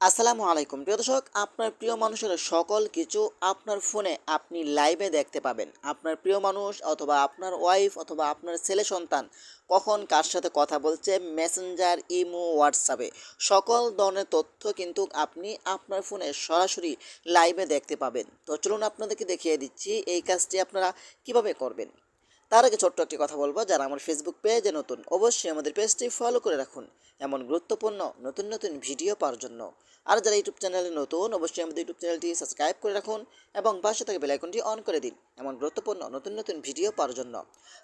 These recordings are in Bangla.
আসসালামু আলাইকুম। প্রিয় দর্শক, আপনার প্রিয় মানুষের সকল কিছু আপনার ফোনে আপনি লাইভে দেখতে পাবেন। আপনার প্রিয় মানুষ অথবা আপনার ওয়াইফ অথবা আপনার ছেলে সন্তান কখন কার সাথে কথা বলছে, মেসেঞ্জার, ইমো, হোয়াটসঅ্যাপে সকল ধরনের তথ্য কিন্তু আপনি আপনার ফোনে সরাসরি লাইভে দেখতে পাবেন। তো চলুন আপনাদেরকে দেখিয়ে দিচ্ছি এই কাজটি আপনারা কীভাবে করবেন। তার আগে ছোট্ট একটি কথা বলব, যারা আমার ফেসবুক পেজে নতুন, অবশ্যই আমাদের পেজটি ফলো করে রাখুন। এমন গুরুত্বপূর্ণ, নতুন নতুন ভিডিও পাওয়ার জন্য। আর যারা ইউটিউব চ্যানেলে নতুন, অবশ্যই আমাদের ইউটিউব চ্যানেলটি সাবস্ক্রাইব করে রাখুন এবং পাশে থেকে বেলাইকনটি অন করে দিন, এমন গুরুত্বপূর্ণ, নতুন নতুন ভিডিও পাওয়ার জন্য।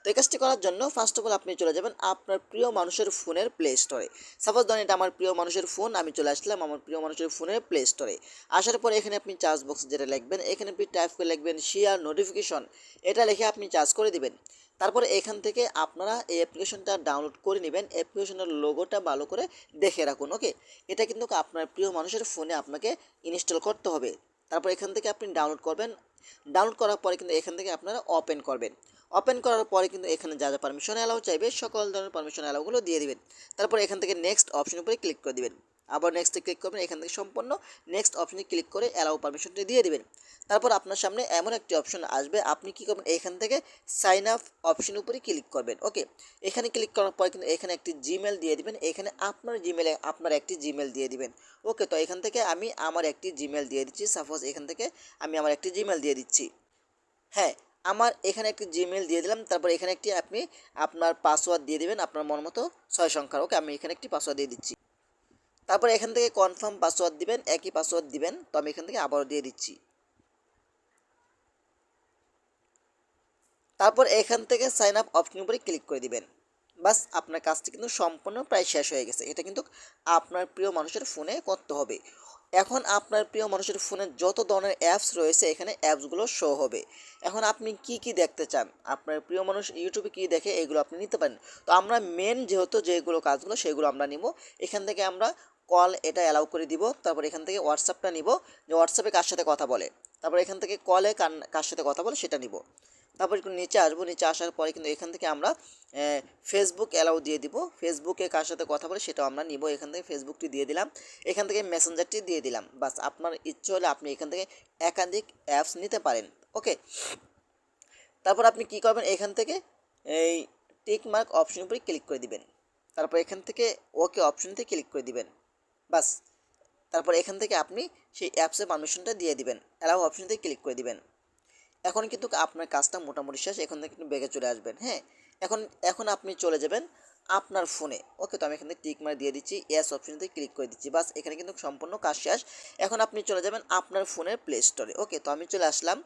তো এই কাজটি করার জন্য ফার্স্ট অফ অল আপনি চলে যাবেন আপনার প্রিয় মানুষের ফোনের প্লে স্টোরে সাপোজ ধরেন এটা আমার প্রিয় মানুষের ফোন আমি চলে আসলাম আমার প্রিয় মানুষের ফোনের প্লে স্টোরে আসার পরে এখানে আপনি চার্জ বক্স যেটা লিখবেন, এখানে আপনি টাইপ করে লিখবেন শেয়ার নোটিফিকেশন এটা লিখে আপনি চার্জ করে দিবেন। তারপরে এখান থেকে আপনারা এই অ্যাপ্লিকেশনটা ডাউনলোড করে নেবেন। অ্যাপ্লিকেশনের লোগোটা ভালো করে দেখে রাখুন ওকে এটা কিন্তু আপনার প্রিয় মানুষের ফোনে আপনাকে ইনস্টল করতে হবে। তারপর এখান থেকে আপনি ডাউনলোড করবেন। ডাউনলোড করার পরে কিন্তু এখান থেকে আপনারা ওপেন করবেন। ওপেন করার পরে কিন্তু এখানে যা যা পারমিশন অ্যালাউ চাইবে, সকল ধরনের পারমিশন অ্যালাউগুলো দিয়ে দিবেন। তারপর এখান থেকে নেক্সট অপশন উপরে ক্লিক করে দিবেন। আবার নেক্সটে ক্লিক করবেন, এখান থেকে সম্পূর্ণ নেক্সট অপশনে ক্লিক করে অ্যালাউ পারমিশনটি দিয়ে দেবেন। তারপর আপনার সামনে এমন একটি অপশন আসবে, আপনি কী করবেন, এখান থেকে সাইন আপ অপশন উপরে ক্লিক করবেন ওকে এখানে ক্লিক করার পর কিন্তু এখানে একটি জিমেল দিয়ে দিবেন, এখানে আপনার জিমেলে আপনার একটি জিমেল দিয়ে দিবেন ওকে তো এখান থেকে আমি আমার একটি জিমেল দিয়ে দিচ্ছি সাপোজ এখান থেকে আমি আমার একটি জিমেল দিয়ে দিচ্ছি। হ্যাঁ আমার এখানে একটি জিমেল দিয়ে দিলাম, তারপর এখানে একটি আপনি আপনার পাসওয়ার্ড দিয়ে দিবেন, আপনার মন মতো ছয় সংখ্যার ওকে আমি এখানে একটি পাসওয়ার্ড দিয়ে দিচ্ছি। তারপর এখান থেকে কনফার্ম পাসওয়ার্ড দিবেন, একই পাসওয়ার্ড দিবেন, তো আমি এখান থেকে আবারও দিয়ে দিচ্ছি। তারপর এখান থেকে সাইন আপ অপশন উপরে ক্লিক করে দিবেন। বাস আপনার কাজটি কিন্তু সম্পূর্ণ প্রায় শেষ হয়ে গেছে। এটা কিন্তু আপনার প্রিয় মানুষের ফোনে করতে হবে। এখন আপনার প্রিয় মানুষের ফোনে যত ধরনের অ্যাপস রয়েছে, এখানে অ্যাপসগুলো শো হবে। এখন আপনি কি কি দেখতে চান? আপনার প্রিয় মানুষ ইউটিউবে কী দেখে, এগুলো আপনি নিতে পারেন। তো আমরা মেন যেহেতু যেগুলো কাজগুলো, সেগুলো আমরা নিব। এখান থেকে আমরা কল এটা অ্যালাউ করে দিব। তারপর এখান থেকে হোয়াটসঅ্যাপটা নিব। যে হোয়াটসঅ্যাপে কার সাথে কথা বলে? তারপর এখান থেকে কলে কার কার সাথে কথা বলে, সেটা নিব। তারপর একটু নিচে আসব, নিচে আসার পরে কিন্তু এখান থেকে আমরা ফেসবুক অ্যালাউ দিয়ে দিব। ফেসবুকে কার সাথে কথা বলে সেটাও আমরা নিব। এখান থেকে ফেসবুকটি দিয়ে দিলাম। এখান থেকে মেসেঞ্জারটি দিয়ে দিলাম। বাস আপনার ইচ্ছে হলে আপনি এখান থেকে একাধিক অ্যাপস নিতে পারেন। ওকে তারপর আপনি কি করবেন? এখান থেকে এই টিক মার্ক অপশন উপরে ক্লিক করে দিবেন। তারপর এখান থেকে ওকে অপশনতে ক্লিক করে দিবেন। বাস। তারপর এখান থেকে আপনি সেই অ্যাপসের পারমিশনটা দিয়ে দিবেন। অ্যালাউ অপশনতে ক্লিক করে দিবেন। এখন কিন্তু আপনার কাজটা মোটামুটি শেষ, এখন থেকে কিন্তু বেগে চলে আসবেন হ্যাঁ? এখন এখন আপনি চলে যাবেন আপনার ফোনে। ওকে, তো আমি এখান থেকে টিক মারে দিয়ে দিচ্ছি এস অপশনতে ক্লিক করে দিচ্ছি, বাস এখানে কিন্তু সম্পূর্ণ কাজ শেষ। এখন আপনি চলে যাবেন আপনার ফোনের প্লে স্টোরে ওকে? তো আমি চলে আসলাম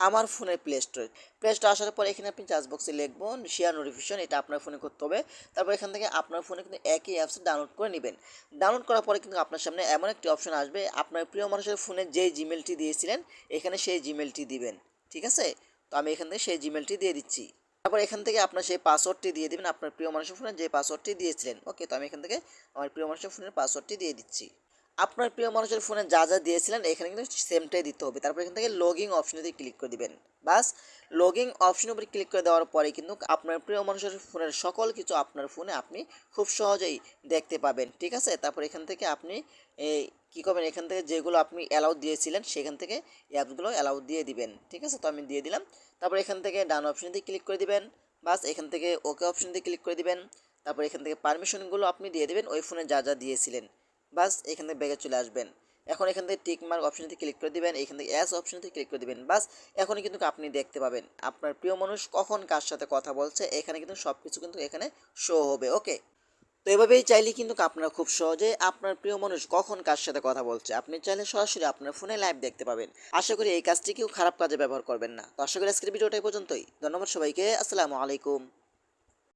আমার ফোনের প্লে স্টোরে প্লে স্টোরে আসার পর এখানে আপনি চার্জ বক্সে লিখবেন শেয়ার নোটিফিকেশন এটা আপনার ফোনে করতে হবে। তারপর এখান থেকে আপনার ফোনে কিন্তু একই অ্যাপস ডাউনলোড করে নেবেন। ডাউনলোড করার পরে কিন্তু আপনার সামনে এমন একটি অপশন আসবে, আপনার প্রিয় মানুষের ফোনে যেই জিমেলটি দিয়েছিলেন, এখানে সেই জিমেলটি দিবেন। ঠিক আছে? তো আমি এখান থেকে সেই জিমেলটি দিয়ে দিচ্ছি। তারপর এখান থেকে আপনার সেই পাসওয়ার্ডটি দিয়ে দেবেন, আপনার প্রিয় মানুষের ফোনে যে পাসওয়ার্ডটি দিয়েছিলেন। ওকে তো আমি এখান থেকে আমার প্রিয় মানুষের ফোনের পাসওয়ার্ডটি দিয়ে দিচ্ছি। আপনার প্রিয় মানুষের ফোনে যা যা দিয়েছিলেন, এখানে কিন্তু সেমটাই দিতে হবে। তারপর এখান থেকে লগিং অপশনে দিয়ে ক্লিক করে দিবেন, বাস। লগিং অপশনের উপরে ক্লিক করে দেওয়ার পরে কিন্তু আপনার প্রিয় মানুষের ফোনের সকল কিছু আপনার ফোনে আপনি খুব সহজেই দেখতে পাবেন, ঠিক আছে? তারপর এখান থেকে আপনি এই কী করবেন? এখান থেকে যেগুলো আপনি অ্যালাউ দিয়েছিলেন, সেখান থেকে অ্যাপগুলো অ্যালাউ দিয়ে দিবেন, ঠিক আছে? তো আমি দিয়ে দিলাম। তারপর এখান থেকে ডান অপশন দিয়ে ক্লিক করে দিবেন, বাস। এখান থেকে ওকে অপশন দিয়ে ক্লিক করে দিবেন। তারপর এখান থেকে পারমিশনগুলো আপনি দিয়ে দেবেন, ওই ফোনে যা যা দিয়েছিলেন। বাস এখান থেকে ব্যাগে চলে আসবেন। এখন এখান থেকে টিক মার্ক অপশনতে ক্লিক করে দিবেন, এখান থেকে অ্যাস অপশনতে ক্লিক করে দিবেন, বাস এখনই কিন্তু আপনি দেখতে পাবেন। আপনার প্রিয় মানুষ কখন কার সাথে কথা বলছে, এখানে কিন্তু সব কিছু কিন্তু এখানে শো হবে ওকে তো এভাবেই চাইলে কিন্তু আপনারা খুব সহজে আপনার প্রিয় মানুষ কখন কার সাথে কথা বলছে, আপনি চাইলে সরাসরি আপনার ফোনে লাইভ দেখতে পাবেন। আশা করি এই কাজটি কেউ খারাপ কাজে ব্যবহার করবেন না। তো আশা করি আজকের ভিডিওটা পর্যন্তই। ধন্যবাদ সবাইকে, আসসালামু আলাইকুম।